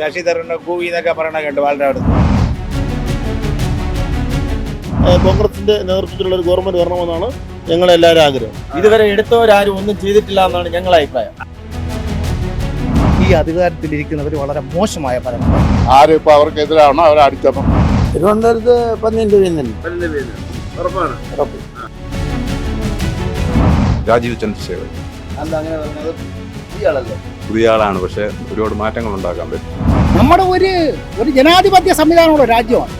ശശിധരനെ കൂവി എന്നൊക്കെ പറയണ കേട്ടു വളരെ അടുത്ത് കോൺഗ്രസിന്റെ നേതൃത്വത്തിലുള്ള ഒരു ഗവൺമെന്റ് വരണമെന്നാണ് ഞങ്ങളെല്ലാവരും ആഗ്രഹം. ഇതുവരെ എടുത്തവരാരും ഒന്നും ചെയ്തിട്ടില്ല എന്നാണ് ഞങ്ങളുടെ അഭിപ്രായം. ഈ അധികാരത്തിലിരിക്കുന്നവർ വളരെ മോശമായ ഭരണം ആരും ഇപ്പൊ അവർക്കെതിരാണോ അവരെ അടിച്ചപ്പം. തിരുവനന്തപുരത്ത് പന്നിന്റെ വീന്നുണ്ട് രാജീവ് ചന്ദ്രശേഖർ പുതിയ ആളാണ് പക്ഷെ ഒരുപാട് മാറ്റങ്ങൾ ഉണ്ടാക്കാൻ പറ്റും. നമ്മുടെ ഒരു ഒരു ജനാധിപത്യ സംവിധാനമുള്ള രാജ്യമാണ്.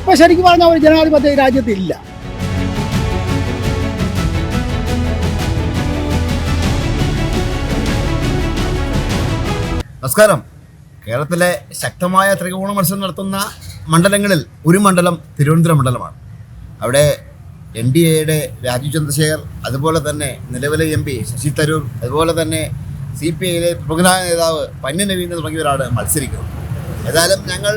ഇപ്പൊ ശരിക്കും പറഞ്ഞാൽ ഒരു ജനാധിപത്യ രാജ്യത്തില്ല രാജ്യത്ത് ഇല്ല. നമസ്കാരം. കേരളത്തിലെ ശക്തമായ ത്രികോണ മത്സരം നടത്തുന്ന മണ്ഡലങ്ങളിൽ ഒരു മണ്ഡലം തിരുവനന്തപുരം മണ്ഡലമാണ്. അവിടെ എൻ ഡി എയുടെ രാജീവ് ചന്ദ്രശേഖർ അതുപോലെ തന്നെ നിലവിലെ എം പി ശശി തരൂർ അതുപോലെ തന്നെ സി പി ഐയിലെ പ്രമുഖനായ നേതാവ് പന്യൻ നവീൻ തുടങ്ങിയവരാണ് മത്സരിക്കുന്നത്. ഏതായാലും ഞങ്ങൾ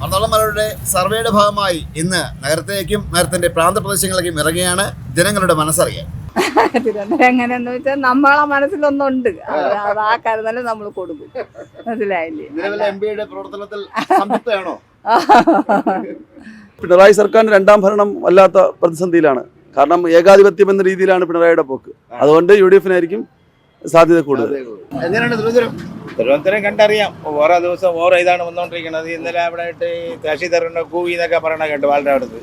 മർദ്ദളന്മാരുടെ സർവേയുടെ ഭാഗമായി ഇന്ന് നഗരത്തിലേക്കും നഗരത്തിന്റെ പ്രാന്തപ്രദേശങ്ങളിലേക്കും ഇറങ്ങിയാണ് ജനങ്ങളുടെ മനസ്സറിയാൻ. തിരുവനന്തപുരം എങ്ങനെയെന്ന് വെച്ചാൽ നമ്മളെ മനസ്സിലൊന്നുണ്ട്. അത് അത് ആ കരുതലും നമ്മൾ കൊടുക്കും. മനസ്സിലായില്ലേ? പ്രവർത്തനത്തിൽ പിണറായി സർക്കാരിന്റെ രണ്ടാം ഭരണം വല്ലാത്ത പ്രതിസന്ധിയിലാണ്. കാരണം ഏകാധിപത്യം എന്ന രീതിയിലാണ് പിണറായിയുടെ പോക്ക്. അതുകൊണ്ട് യു ഡി എഫിനായിരിക്കും സാധ്യത കൂടുതൽ. എങ്ങനെയാണ് തിരുവനന്തപുരം? തിരുവനന്തപുരം കണ്ടറിയാം. ഓരോ ദിവസം ഓരോ ഇതാണ് വന്നുകൊണ്ടിരിക്കുന്നത് ഇന്നലെ അവിടെ ആയിട്ട് ഈ ശശിധരനെ കൂവി എന്നൊക്കെ പറയണ കേട്ടു വാളുടെ അടുത്ത്.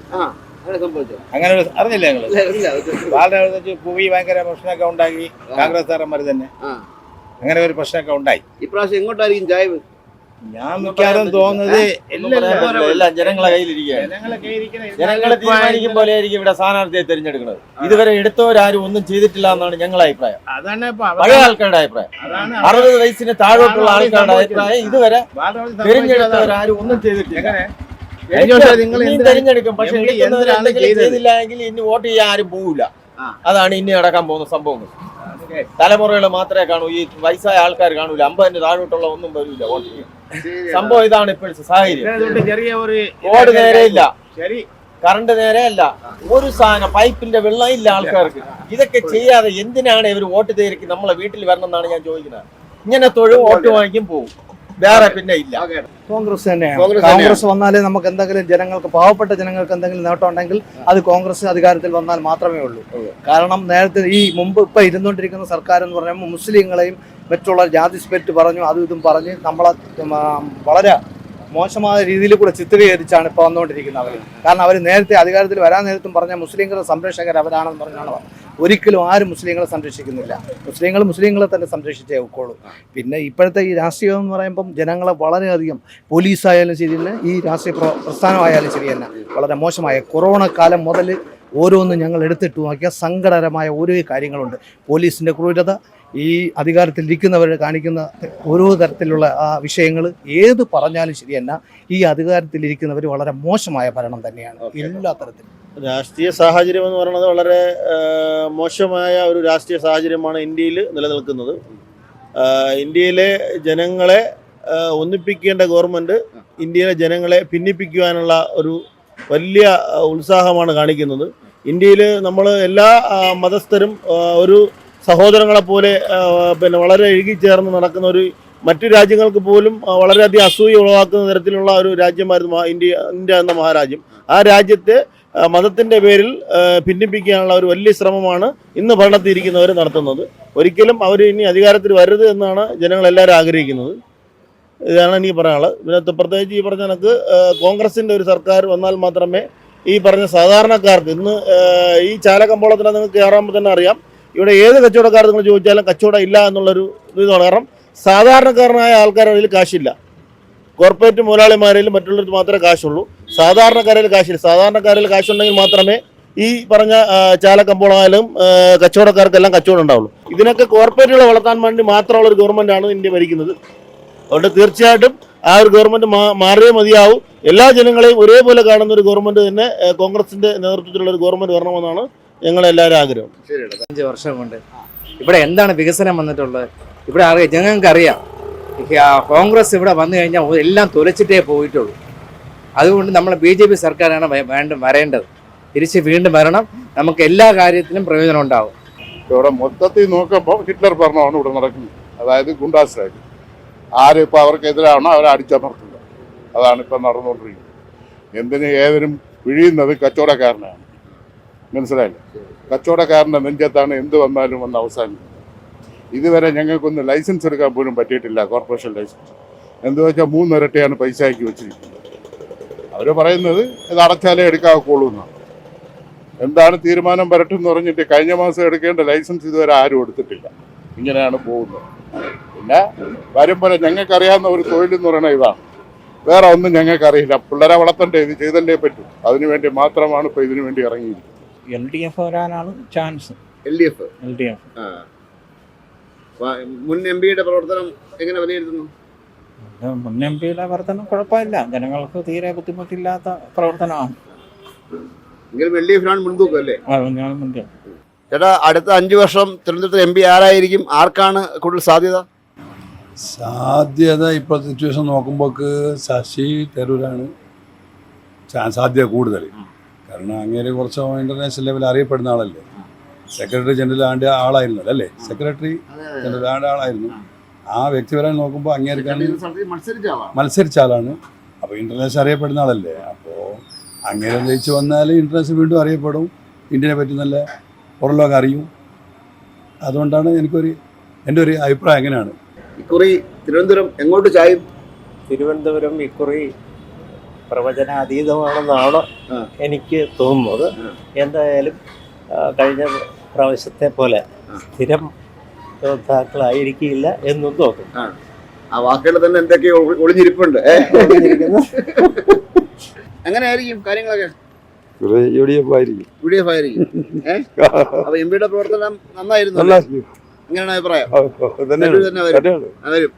അങ്ങനെ ഒരു അറിഞ്ഞില്ല ഞങ്ങൾ വാളുടെ അടുത്ത് വെച്ച് കൂവി ഭയങ്കര പ്രശ്നമൊക്കെ ഉണ്ടാക്കി കോൺഗ്രസ് സാറന്മാർ തന്നെ. അങ്ങനെ ഒരു പ്രശ്നമൊക്കെ ഉണ്ടായി. ഇപ്രാവശ്യം എങ്ങോട്ടായിരിക്കും ചായവ്? ഞാൻ മിക്കവാറും തോന്നുന്നത്. എല്ലാം ജനങ്ങളെ കയ്യിലിരിക്കുകയാണ്. ജനങ്ങളെ തീരുമാനിക്കും പോലെ ആയിരിക്കും ഇവിടെ സ്ഥാനാർത്ഥിയെ തിരഞ്ഞെടുക്കുന്നത്. ഇതുവരെ എടുത്തവരാരും ഒന്നും ചെയ്തിട്ടില്ല എന്നാണ് ഞങ്ങളുടെ അഭിപ്രായം. പഴയ ആൾക്കാരുടെ അഭിപ്രായം. അറുപത് വയസ്സിന് താഴോട്ടുള്ള ആൾക്കാരുടെ അഭിപ്രായം ഇതുവരെ തിരഞ്ഞെടുത്തവരാരും ഒന്നും ചെയ്തിട്ടില്ല. തിരഞ്ഞെടുക്കും. പക്ഷെ? ചെയ്തില്ല എങ്കിൽ ഇനി വോട്ട് ചെയ്യാൻ ആരും പോവില്ല. അതാണ് ഇനി നടക്കാൻ പോകുന്ന സംഭവങ്ങൾ. തലമുറകൾ മാത്രമേ കാണൂ. ഈ വയസ്സായ ആൾക്കാർ കാണൂല. അമ്പതിന്റെ താഴോട്ടുള്ള ഒന്നും വരൂല. സംഭവം ഇതാണ് ഇപ്പോഴത്തെ സാഹചര്യം. റോഡ് നേരെ ഇല്ല. കറണ്ട് നേരെ അല്ല. ഒരു സാധനം പൈപ്പിന്റെ വെള്ളം ഇല്ല ആൾക്കാർക്ക്. ഇതൊക്കെ ചെയ്യാതെ എന്തിനാണ് ഇവർ വോട്ട് തേരിക്ക് നമ്മളെ വീട്ടിൽ വരണം എന്നാണ് ഞാൻ ചോദിക്കുന്നത്. ഇങ്ങനെ തൊഴിൽ വോട്ട് വാങ്ങിക്കും പോകും വേറെ പിന്നെ ഇല്ല. കോൺഗ്രസ് തന്നെയാണ്. കോൺഗ്രസ് വന്നാലേ നമുക്ക് എന്തെങ്കിലും ജനങ്ങൾക്ക് പാവപ്പെട്ട ജനങ്ങൾക്ക് എന്തെങ്കിലും നേട്ടം ഉണ്ടെങ്കിൽ അത് കോൺഗ്രസ് അധികാരത്തിൽ വന്നാൽ മാത്രമേ ഉള്ളൂ. കാരണം നേരത്തെ ഈ മുമ്പ് ഇപ്പൊ ഇരുന്നുകൊണ്ടിരിക്കുന്ന സർക്കാർ എന്ന് പറഞ്ഞാൽ മുസ്ലിങ്ങളെയും മറ്റുള്ള ജാതി സ്പെറ്റ് പറഞ്ഞു അതും ഇതും പറഞ്ഞ് നമ്മളെ വളരെ മോശമായ രീതിയിൽ കൂടെ ചിത്രീകരിച്ചാണ് ഇപ്പോൾ വന്നുകൊണ്ടിരിക്കുന്നത് അവർ കാരണം അവർ നേരത്തെ അധികാരത്തിൽ വരാൻ നേരത്തും പറഞ്ഞ മുസ്ലിങ്ങളുടെ സംരക്ഷകർ അവരാണെന്ന് പറഞ്ഞാണ്? ഒരിക്കലും ആരും മുസ്ലിങ്ങളെ സംരക്ഷിക്കുന്നില്ല. മുസ്ലിങ്ങൾ മുസ്ലിങ്ങളെ തന്നെ സംരക്ഷിച്ചേ ഒക്കുള്ളൂ. പിന്നെ ഇപ്പോഴത്തെ ഈ രാഷ്ട്രീയം എന്ന് പറയുമ്പം ജനങ്ങളെ വളരെയധികം പോലീസായാലും ശരി തന്നെ ഈ രാഷ്ട്രീയ പ്ര പ്രസ്ഥാനമായാലും ശരി തന്നെ വളരെ മോശമായ കൊറോണ കാലം മുതൽ ഓരോന്നും ഞങ്ങൾ എടുത്തിട്ട് നോക്കിയാൽ സങ്കടകരമായ ഓരോ കാര്യങ്ങളുണ്ട്. പോലീസിന്റെ ക്രൂരത ഈ അധികാരത്തിലിരിക്കുന്നവർ കാണിക്കുന്ന ഓരോ തരത്തിലുള്ള ആ വിഷയങ്ങൾ ഏത് പറഞ്ഞാലും ശരിയല്ല. തന്നെ ഈ അധികാരത്തിലിരിക്കുന്നവർ വളരെ മോശമായ ഭരണം തന്നെയാണ് എല്ലാ തരത്തിലും. രാഷ്ട്രീയ സാഹചര്യം എന്ന് പറയുന്നത് വളരെ മോശമായ ഒരു രാഷ്ട്രീയ സാഹചര്യമാണ് ഇന്ത്യയിൽ നിലനിൽക്കുന്നത്. ഇന്ത്യയിലെ ജനങ്ങളെ ഒന്നിപ്പിക്കേണ്ട ഗവൺമെന്റ് ഇന്ത്യയിലെ ജനങ്ങളെ ഭിന്നിപ്പിക്കുവാനുള്ള ഒരു വലിയ ഉത്സാഹമാണ് കാണിക്കുന്നത്. ഇന്ത്യയിൽ നമ്മൾ എല്ലാ മതസ്ഥരും ഒരു സഹോദരങ്ങളെ പോലെ പിന്നെ വളരെ ഇഴുകിച്ചേർന്ന് നടക്കുന്ന ഒരു മറ്റു രാജ്യങ്ങൾക്ക് പോലും വളരെയധികം അസൂയ ഉളവാക്കുന്ന തരത്തിലുള്ള ഒരു രാജ്യമായിരുന്നു ഇന്ത്യ ഇന്ത്യ എന്ന മഹാരാജ്യം. ആ രാജ്യത്തെ മതത്തിന്റെ പേരിൽ ഭിന്നിപ്പിക്കാനുള്ള ഒരു വലിയ ശ്രമമാണ് ഇന്ന് ഭരണത്തിൽ ഇരിക്കുന്നവർ നടത്തുന്നത്. ഒരിക്കലും അവർ ഇനി അധികാരത്തിൽ വരരുത് എന്നാണ് ജനങ്ങളെല്ലാവരും ആഗ്രഹിക്കുന്നത്. ഇതാണ് എനിക്ക് പറയാനുള്ളത്. ഇതിനകത്ത് പ്രത്യേകിച്ച് ഈ പറഞ്ഞ കണക്ക് കോൺഗ്രസിന്റെ ഒരു സർക്കാർ വന്നാൽ മാത്രമേ ഈ പറഞ്ഞ സാധാരണക്കാർക്ക് ഇന്ന് ഈ ചാലക്കമ്പോളത്തിന് നിങ്ങൾക്ക് കയറാകുമ്പോൾ തന്നെ അറിയാം. ഇവിടെ ഏത് കച്ചവടക്കാർ നിങ്ങൾ ചോദിച്ചാലും കച്ചവടം ഇല്ല എന്നുള്ളൊരു ഇതാണ് കാരണം സാധാരണക്കാരനായ ആൾക്കാരുടെ കയ്യിൽ കാശില്ല. കോർപ്പറേറ്റ് മുതലാളിമാരിൽ മറ്റുള്ളവർക്ക് മാത്രമേ കാശുള്ളൂ. സാധാരണക്കാരിൽ കാശില്ല. സാധാരണക്കാരിൽ കാശുണ്ടെങ്കിൽ മാത്രമേ ഈ പറഞ്ഞ ചാലക്കമ്പോളായാലും കച്ചവടക്കാർക്കെല്ലാം കച്ചവടം ഉണ്ടാവുള്ളൂ. ഇതിനൊക്കെ കോർപ്പറേറ്റുകളെ വളർത്താൻ വേണ്ടി മാത്രമുള്ള ഒരു ഗവൺമെന്റാണ് ഇന്ത്യ ഭരിക്കുന്നത്. അതുകൊണ്ട് തീർച്ചയായിട്ടും ആ ഒരു ഗവൺമെന്റ് മാറിയേ മതിയാവും. എല്ലാ ജനങ്ങളെയും ഒരേപോലെ കാണുന്ന ഒരു ഗവൺമെന്റ് തന്നെ കോൺഗ്രസിന്റെ നേതൃത്വത്തിലുള്ള ഒരു ഗവൺമെന്റ് വരണമെന്നാണ് ഞങ്ങളെല്ലാവരും ആഗ്രഹം. അഞ്ച് വർഷം കൊണ്ട്. ഇവിടെ എന്താണ് വികസനം വന്നിട്ടുള്ളത്? ഇവിടെ അറിയാം ഞങ്ങൾക്ക് അറിയാം കോൺഗ്രസ് ഇവിടെ വന്നു കഴിഞ്ഞാൽ എല്ലാം തുലച്ചിട്ടേ പോയിട്ടുള്ളൂ. അതുകൊണ്ട് നമ്മൾ ബി ജെ പി സർക്കാരാണ് വേണ്ടും വരേണ്ടത്. തിരിച്ച് വീണ്ടും വരണം. നമുക്ക് എല്ലാ കാര്യത്തിലും പ്രയോജനം ഉണ്ടാവും. ഇവിടെ മൊത്തത്തിൽ നോക്കുമ്പോൾ ഹിറ്റ്ലർ ഭരണമാണ് ഇവിടെ നടക്കുന്നത്. അതായത് ഗുണ്ടാ ആരും ആര് ഇപ്പോൾ അവർക്കെതിരാണോ അവരെ അടിച്ചമർത്തുന്നത്. അതാണ് ഇപ്പം നടന്നുകൊണ്ടിരിക്കുന്നത്. എന്തിന് ഏവരും പിഴിയുന്നത് കച്ചവടക്കാരനാണ്. മനസ്സിലായില്ല? കച്ചവടക്കാരന്റെ നെഞ്ചത്താണ് എന്ത് വന്നാലും വന്ന് അവസാനം ഇതുവരെ ഞങ്ങൾക്കൊന്ന് ലൈസൻസ് എടുക്കാൻ പോലും പറ്റിയിട്ടില്ല കോർപ്പറേഷൻ ലൈസൻസ്. എന്ത് വെച്ചാൽ മൂന്നിരട്ടിയാണ് ആക്കി വെച്ചിരിക്കുന്നത്. അവർ പറയുന്നത് ഇത് അടച്ചാലേ എടുക്കാവുള്ളൂ എന്നാണ്. എന്താണ് തീരുമാനം വരട്ടെന്ന് പറഞ്ഞിട്ട് കഴിഞ്ഞ മാസം എടുക്കേണ്ട ലൈസൻസ് ഇതുവരെ ആരും എടുത്തിട്ടില്ല. ഇങ്ങനെയാണ് പോകുന്നത്. പിന്നെ വരുമ്പോൾ ഞങ്ങൾക്കറിയാവുന്ന ഒരു തൊഴിൽ എന്ന് പറയുന്നത് ഇതാണ്. വേറെ ഒന്നും ഞങ്ങൾക്കറിയില്ല. പിള്ളേരെ വളർത്തണ്ടേ ഇത് ചെയ്തല്ലേ പറ്റൂ. അതിനുവേണ്ടി മാത്രമാണ് ഇപ്പോൾ ഇതിനു വേണ്ടി ഇറങ്ങിയിരിക്കുന്നത്. എൽ ഡി എഫ് വരാനാണ് chance L D F L D F മുൻ എം പിയുടെ പ്രവർത്തനം എങ്ങനെ വിലയിരുത്തുന്നു? മുൻ എം പിയുടെ പ്രവർത്തനം കുഴപ്പമില്ല. ജനങ്ങൾക്ക് തീരെ ബുദ്ധിമുട്ടില്ലാത്ത പ്രവർത്തനമാണ്. ചേട്ടാ അടുത്ത അഞ്ചു വർഷം തിരുവനന്തപുരത്ത് എം പി ആരായിരിക്കും? ആർക്കാണ് കൂടുതൽ സാധ്യത? സാധ്യത ഇപ്പോഴത്തെ സിറ്റുവേഷൻ നോക്കുമ്പോൾ ശശി തരൂരാണ് സാധ്യത കൂടുതൽ. കാരണം അങ്ങേര് കുറച്ച് ഇന്റർനാഷണൽ ലെവലിൽ അറിയപ്പെടുന്ന ആളല്ലേ? സെക്രട്ടറി ജനറൽ ആണ്ട് ആളായിരുന്നു അല്ലേ? സെക്രട്ടറി ജനറൽ ആണ്ട് ആളായിരുന്നു. ആ വ്യക്തി വരാൻ നോക്കുമ്പോൾ അങ്ങേരിക്കാണ് മത്സരിച്ച ആളാണ്. മത്സരിച്ച ആളാണ്. അപ്പോൾ ഇന്റർനാഷണൽ അറിയപ്പെടുന്ന ആളല്ലേ? അപ്പോൾ അങ്ങനെ ജയിച്ചു വന്നാൽ ഇന്റർനാഷണൽ വീണ്ടും അറിയപ്പെടും. ഇന്ത്യനെ പറ്റി നല്ല പുറംലോകം അറിയും. അതുകൊണ്ടാണ് എനിക്കൊരു എന്റെ ഒരു അഭിപ്രായം അങ്ങനെയാണ്. ഇക്കുറി തിരുവനന്തപുരം എങ്ങോട്ട് ചായും? തിരുവനന്തപുരം ഇക്കുറി പ്രവചനാതീതമാണെന്നാണ്. എനിക്ക് തോന്നുന്നത്. എന്തായാലും കഴിഞ്ഞ പ്രാവശ്യത്തെ പോലെ സ്ഥിരം യോദ്ധാക്കളായിരിക്കില്ല എന്നും തോന്നുന്നു ആ. വാക്കുകൾ തന്നെ എന്തൊക്കെയോ ഒളിഞ്ഞിരിപ്പുണ്ട്. അങ്ങനെ എങ്ങനെയായിരിക്കും കാര്യങ്ങളൊക്കെ? യു ഡി എഫ് ആയിരിക്കും. യു ഡി എഫ് ആയിരിക്കും അപ്പൊ എം പിയുടെ പ്രവർത്തനം നന്നായിരുന്നു അഭിപ്രായം? വരും.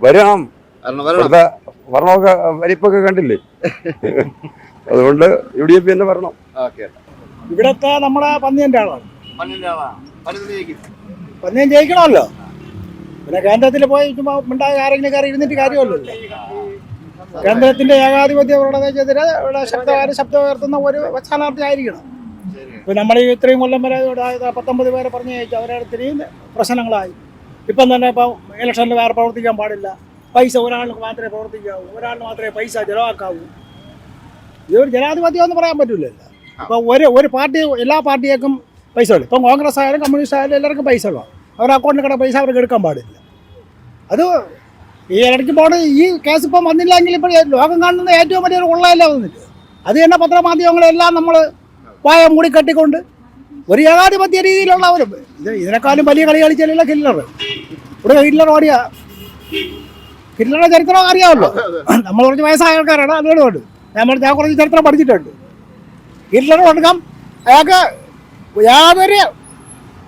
വരണം വരണം. ഭരണമൊക്കെ വലിപ്പൊക്കെ കണ്ടില്ലേ? അതുകൊണ്ട് യു ഡി എഫ് തന്നെ വരണം. ഓക്കെ. ഇവിടത്തെ നമ്മുടെ പന്നിയന്റെ ആളാണ്. പന്നിയൻ ജയിക്കണമല്ലോ പിന്നെ കേന്ദ്രത്തിൽ പോയി ചുമ്മാ ആരെങ്കിലും കയറി ഇരുന്നിട്ട് കാര്യമല്ലല്ലോ കേന്ദ്രത്തിന്റെ ഏകാധിപത്യ പ്രവണതയ്ക്കെതിരെ ഇവിടെ ശബ്ദകാര ശബ്ദം ഉയർത്തുന്ന ഒരു സ്ഥാനാർത്ഥി ആയിരിക്കണം. ഇപ്പൊ നമ്മൾ ഈ ഇത്രയും കൊല്ലം വരെ പത്തൊമ്പത് പേരെ പറഞ്ഞു ജയിച്ചു അവരുടെ ഇത്രയും പ്രശ്നങ്ങളായി. ഇപ്പം തന്നെ ഇപ്പം ഇലക്ഷനിൽ വേറെ പ്രവർത്തിക്കാൻ പാടില്ല. പൈസ ഒരാൾക്ക് മാത്രമേ പ്രവർത്തിക്കാവൂ ഒരാളിന് മാത്രമേ പൈസ ചെലവാക്കാവൂ. ഇതൊരു ജനാധിപത്യം എന്ന് പറയാൻ പറ്റില്ലല്ലോ അപ്പോൾ ഒരു ഒരു പാർട്ടി എല്ലാ പാർട്ടിയേക്കും പൈസ ഉള്ളു ഇപ്പം കോൺഗ്രസ് ആയാലും കമ്മ്യൂണിസ്റ്റ് ആയാലും എല്ലാവർക്കും പൈസ ഉള്ളു അവരുടെ അക്കൗണ്ടിൽ കിടന്ന പൈസ അവർക്ക് എടുക്കാൻ പാടില്ല. അത് ഈ ഇടയ്ക്ക് പോണ ഈ കേസ് ഇപ്പം വന്നില്ലെങ്കിൽ ഇപ്പോൾ ലോകം കാണുന്ന ഏറ്റവും വലിയൊരു കൊള്ളയല്ല വന്നിട്ട്. അത് തന്നെ പത്രമാധ്യമങ്ങളെല്ലാം നമ്മൾ വായ മൂടി കെട്ടിക്കൊണ്ട് ഒരു ഏകാധിപത്യ രീതിയിലുള്ളവരും ഇത് ഇതിനേക്കാളും വലിയ കളി കളിച്ചാലല്ല കില്ലർ ഇവിടെ ഹില്ലർ ഓടിയ. ഹില്ലറുടെ ചരിത്രം അറിയാമല്ലോ. നമ്മൾ കുറച്ച് വയസ്സായ ആൾക്കാരാണ് അതുകൊണ്ട് നമ്മൾ ഞാൻ കുറച്ച് ചരിത്രം പഠിച്ചിട്ടുണ്ട്. ഹിറ്റ്ലർ കൊടുക്കാം അയാൾക്ക് യാതൊരു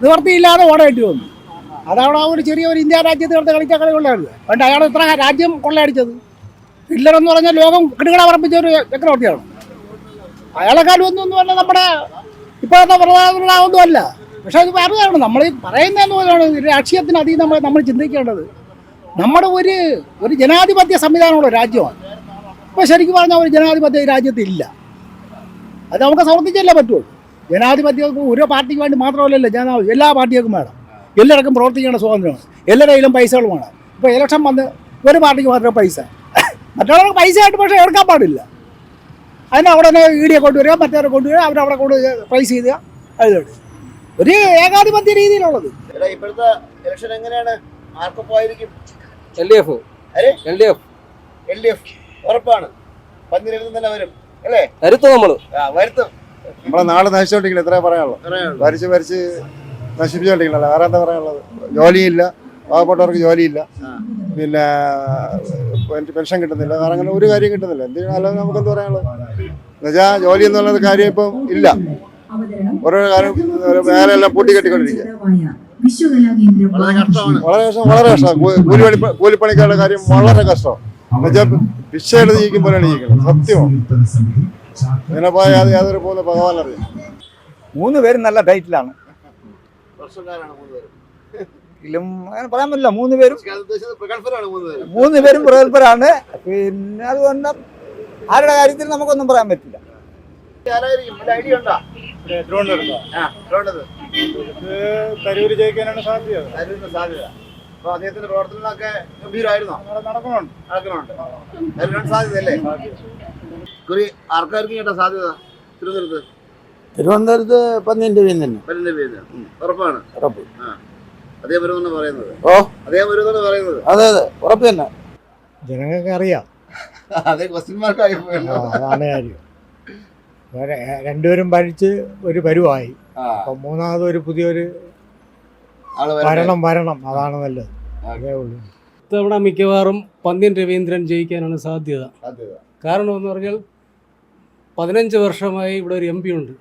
നിവർത്തിയില്ലാതെ ഓടേണ്ടി വന്നു. അതാണ് ആ ഒരു ചെറിയ ഒരു ഇന്ത്യ രാജ്യത്ത് കിടന്ന് കളിച്ച കളി കൊള്ളായിരുന്നു. പണ്ട് അയാൾ ഇത്ര രാജ്യം കൊള്ളയടിച്ചത്. ഹിറ്റ്ലർ എന്ന് പറഞ്ഞാൽ ലോകം കിടുകട പറപ്പിച്ച ഒരു ചക്രവർത്തിയാണ്. അയാളെക്കാളും ഒന്നും ഒന്നുമല്ല നമ്മുടെ ഇപ്പോഴത്തെ പ്രധാനമന്ത്രിയൊന്നും അല്ല പക്ഷേ അത് പറയുകയാണ് നമ്മൾ പറയുന്നതെന്ന് പോലെയാണ് രാഷ്ട്രീയത്തിനധികം രാഷ്ട്രീയത്തിന് അധികം നമ്മൾ നമ്മൾ ചിന്തിക്കേണ്ടത്. നമ്മുടെ ഒരു ഒരു ജനാധിപത്യ സംവിധാനമുള്ള രാജ്യമാണ്. ഇപ്പോൾ ശരിക്കും പറഞ്ഞാൽ ഒരു ജനാധിപത്യ രാജ്യത്തില്ല അത് നമുക്ക് സമർത്ഥിച്ചല്ലേ പറ്റുള്ളൂ. ജനാധിപത്യം ഓരോ പാർട്ടിക്ക് വേണ്ടി മാത്രമല്ലല്ലോ ജനാധിപത്യം എല്ലാ പാർട്ടികൾക്കും വേണം. എല്ലാവർക്കും പ്രവർത്തിക്കേണ്ട സ്വാതന്ത്ര്യമാണ്. എല്ലാവരുടെ കയ്യിലും പൈസകൾ വേണം ഇപ്പോൾ ഇലക്ഷൻ വന്ന് ഒരു പാർട്ടിക്ക് മാത്രമേ പൈസ. മറ്റുള്ളവർക്ക് പൈസ ആയിട്ട് പക്ഷേ എടുക്കാൻ പാടില്ല. അതിന് അവിടെ തന്നെ ഡിയെ കൊണ്ടുവരിക മറ്റേ കൊണ്ടുവരിക അവരവിടെ കൊണ്ട് പ്രൈസ് ചെയ്യുക അതിലോട്ട് ഒരു ഏകാധിപത്യ രീതിയിലുള്ളത്. ഇപ്പോഴത്തെ ഇലക്ഷൻ എങ്ങനെയാണ്? ആർക്കൊപ്പം ആയിരിക്കും? L D F? L D F L D F ഉറപ്പാണ്. തന്നെ വരും. അല്ലേ? വരുത്തും നമ്മൾ. വരുത്തും. നമ്മളെ നാട് നശിച്ചോണ്ടിരിക്കില്ല ഇത്രേ പറയാനുള്ളത് വരച്ച് വരച്ച് ഭരിച്ച് നശിപ്പിച്ചോണ്ടിരിക്കില്ല വേറെ എന്താ പറയാനുള്ളത്? ജോലിയില്ല. പാവപ്പെട്ടവർക്ക് ജോലിയില്ല. പിന്നെ എനിക്ക് പെൻഷൻ കിട്ടുന്നില്ല. വേറെ അങ്ങനെ ഒരു കാര്യം കിട്ടുന്നില്ല. എന്തിനാ അല്ലാതെ നമുക്ക് എന്ത് പറയാനുള്ളത്? എന്നുവെച്ചാൽ ജോലി എന്നുള്ളത് കാര്യം ഇപ്പം ഇല്ല. ഓരോ കാര്യം വേറെ എല്ലാം പൂട്ടി വളരെ കഷ്ടമാണ്. വളരെ കഷ്ടം വളരെ കഷ്ടം. കൂലിപ്പണി കൂലിപ്പണിക്കാരുടെ കാര്യം വളരെ കഷ്ടം. എടുത്ത് ജീവിക്കും പോലെയാണ് ജീവിക്കുന്നത് സത്യമാണ് ഇങ്ങനെ പോയാൽ യാതൊരു പോലെ ഭഗവാൻ അറിയാം. മൂന്ന് പേരും നല്ല ടൈറ്റിലാണ്. എങ്കിലും അങ്ങനെ പറയാൻ പറ്റില്ല. മൂന്ന് പേരും മൂന്ന് പേരും. മൂന്ന് പേരും പ്രഗത്ഭരാണ്. പിന്നെ അതുകൊണ്ട് ആരുടെ കാര്യത്തിൽ നമുക്കൊന്നും പറയാൻ പറ്റില്ല. ഐഡിയ ഉണ്ടോ? തിരുവനന്തപുരത്ത് തരൂര് ജയിക്കാനാണ് സാധ്യത. തരൂരിന് സാധ്യത. അപ്പൊ അദ്ദേഹത്തിന്റെ പ്രവർത്തനങ്ങളൊക്കെ ഗംഭീരമായിരുന്നോ നടക്കുന്നുണ്ട്. നടക്കുന്നുണ്ട്. സാധ്യതയല്ലേ? കുറി ആർക്കാർക്കും കേട്ട സാധ്യത? തിരുവനന്തപുരത്ത്? തിരുവനന്തപുരത്ത് പന്നിന്റെ തന്നെ. പല്ലിന്റെ പേര് ഉറപ്പാണ്. ഉറപ്പ്. അതേ വരുമെന്ന് പറയുന്നത്. ഓ. അതേ വരുമെന്നാണ് പറയുന്നത്. അതെ അതെ. ഉറപ്പ് തന്നെ. ജനങ്ങൾക്ക് അറിയാം. അതേ ക്വസ്റ്റ്യൻ മാർക്കായി ആ, അതാണ് കാര്യം. രണ്ടുപേരും ഭരിച്ച് ഒരു പരുവായി. അപ്പൊ മൂന്നാമത് ഒരു പുതിയൊരു വരണം വരണം. അതാണ് നല്ലത്. അതേ ഉള്ളൂ. ഇത്തവണ മിക്കവാറും പന്ന്യൻ രവീന്ദ്രൻ ജയിക്കാനാണ് സാധ്യത. സാധ്യത. കാരണം എന്ന് പറഞ്ഞാൽ പതിനഞ്ച് വർഷമായി ഇവിടെ ഒരു എം പി ഉണ്ട്.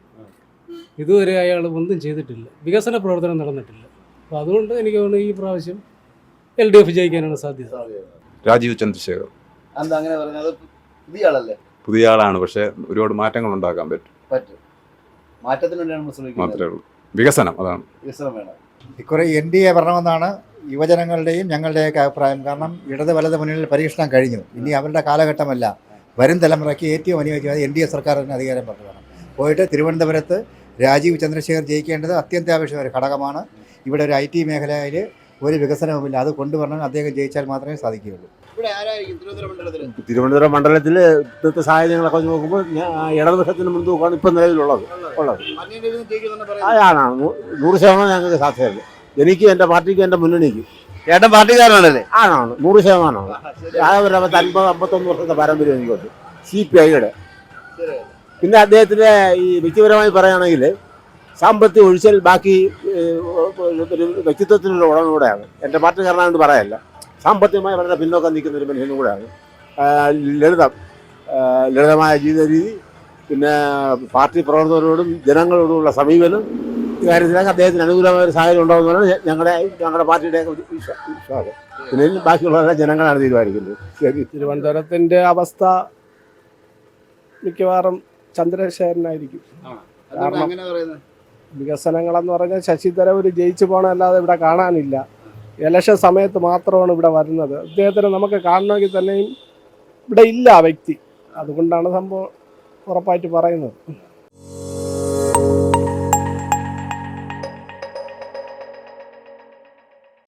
ഇതുവരെ അയാൾ ഒന്നും ചെയ്തിട്ടില്ല. വികസന പ്രവർത്തനം നടന്നിട്ടില്ല. അപ്പോൾ അതുകൊണ്ട് എനിക്ക് തോന്നുന്നു ഈ പ്രാവശ്യം എൽ ഡി എഫ് ജയിക്കാനാണ് സാധ്യത. രാജീവ് ചന്ദ്രശേഖർ. എന്താ അങ്ങനെ പറഞ്ഞത്? പുതിയ ആളല്ലേ? പുതിയ ആളാണ്. പക്ഷേ ഒരുപാട് മാറ്റങ്ങൾ ഉണ്ടാക്കാൻ പറ്റും. പറ്റും. മാത്രമേ ഉള്ളൂ. വികസനം അതാണ്. വികസനം വേണം. ഇക്കുറി എൻ ഡി എ വരണമെന്നാണ് യുവജനങ്ങളുടെയും ഞങ്ങളുടെയൊക്കെ അഭിപ്രായം. കാരണം ഇടത് വലത് മുന്നിൽ പരീക്ഷണം കഴിഞ്ഞു. ഇനി അവരുടെ കാലഘട്ടമല്ല. വരും തലമുറയ്ക്ക് ഏറ്റവും അനുയോജ്യമായ എൻ ഡി എ സർക്കാരിന് അധികാരം പറഞ്ഞതാണ് പോയിട്ട് തിരുവനന്തപുരത്ത് രാജീവ് ചന്ദ്രശേഖർ ജയിക്കേണ്ടത് അത്യന്താപേക്ഷിത ഒരു ഘടകമാണ്. ഇവിടെ ഒരു ഐ ടി മേഖലയിൽ ഒരു വികസനവുമില്ല. അത് കൊണ്ടുവരണം. അദ്ദേഹം ജയിച്ചാൽ മാത്രമേ സാധിക്കുകയുള്ളൂ. ഇവിടെ ആരായിരിക്കും തിരുവനന്തപുരം മണ്ഡലത്തിൽ ഇപ്പോഴത്തെ സാഹചര്യങ്ങളൊക്കെ വെച്ച് നോക്കുമ്പോൾ ഞാൻ ഇടതുപക്ഷത്തിന് മുൻതൂക്കമാണ് ഇപ്പം നിലവിലുള്ളത്. ഉള്ളത്. അതാണ് നൂറ് ശതമാനം ഞങ്ങൾക്ക് സാധ്യതയുണ്ട്. എനിക്ക് എന്റെ പാർട്ടിക്ക് എന്റെ മുന്നണിക്ക്. ചേട്ടൻ പാർട്ടിക്കാരനാണല്ലേ? ആണാണ് നൂറ് ശതമാനമാണ് ആ ഒരു അമ്പത്തൊന്ന് വർഷത്തെ പാരമ്പര്യം എനിക്കുണ്ട് സി പി ഐയുടെ. പിന്നെ അദ്ദേഹത്തിന്റെ ഈ വ്യക്തിപരമായി പറയുകയാണെങ്കിൽ സാമ്പത്തിക ഒഴിച്ചൽ ബാക്കി ഒരു വ്യക്തിത്വത്തിനുള്ള ഉടമ കൂടെയാണ്. എന്റെ പാർട്ടിക്കാരനാണെന്ന് പറയല്ല. സാമ്പത്തികമായി വളരെ പിന്നോക്കം നിൽക്കുന്ന ഒരു മനുഷ്യനും കൂടെയാണ്. ലളിതം. ലളിതമായ ജീവിത രീതി പിന്നെ പാർട്ടി പ്രവർത്തകരോടും ജനങ്ങളോടുമുള്ള സമീപനം ഇക്കാര്യത്തിലേക്ക് അദ്ദേഹത്തിന് അനുകൂലമായ ഒരു സാഹചര്യം ഉണ്ടാകുന്നതാണ് ഞങ്ങളുടെ ഞങ്ങളുടെ പാർട്ടിയുടെ വിശ്വാ- വിശ്വാസം. പിന്നെ ബാക്കിയുള്ളവരെ ജനങ്ങളാണ് തീരുമാനിക്കുന്നത്. ശരി. തിരുവനന്തപുരത്തിന്റെ അവസ്ഥ മിക്കവാറും ചന്ദ്രശേഖരനായിരിക്കും. കാരണം വികസനങ്ങളെന്ന് പറഞ്ഞാൽ ശശി തരൂര് ജയിച്ചു പോകണമല്ലാതെ ഇവിടെ കാണാനില്ല. ഇലക്ഷൻ സമയത്ത് മാത്രമാണ് ഇവിടെ വരുന്നത്. അദ്ദേഹത്തിന് നമുക്ക് കാണണമെങ്കിൽ തന്നെയും ഇവിടെ ഇല്ല ആ വ്യക്തി. അതുകൊണ്ടാണ് സംഭവം ഉറപ്പായിട്ട് പറയുന്നത്.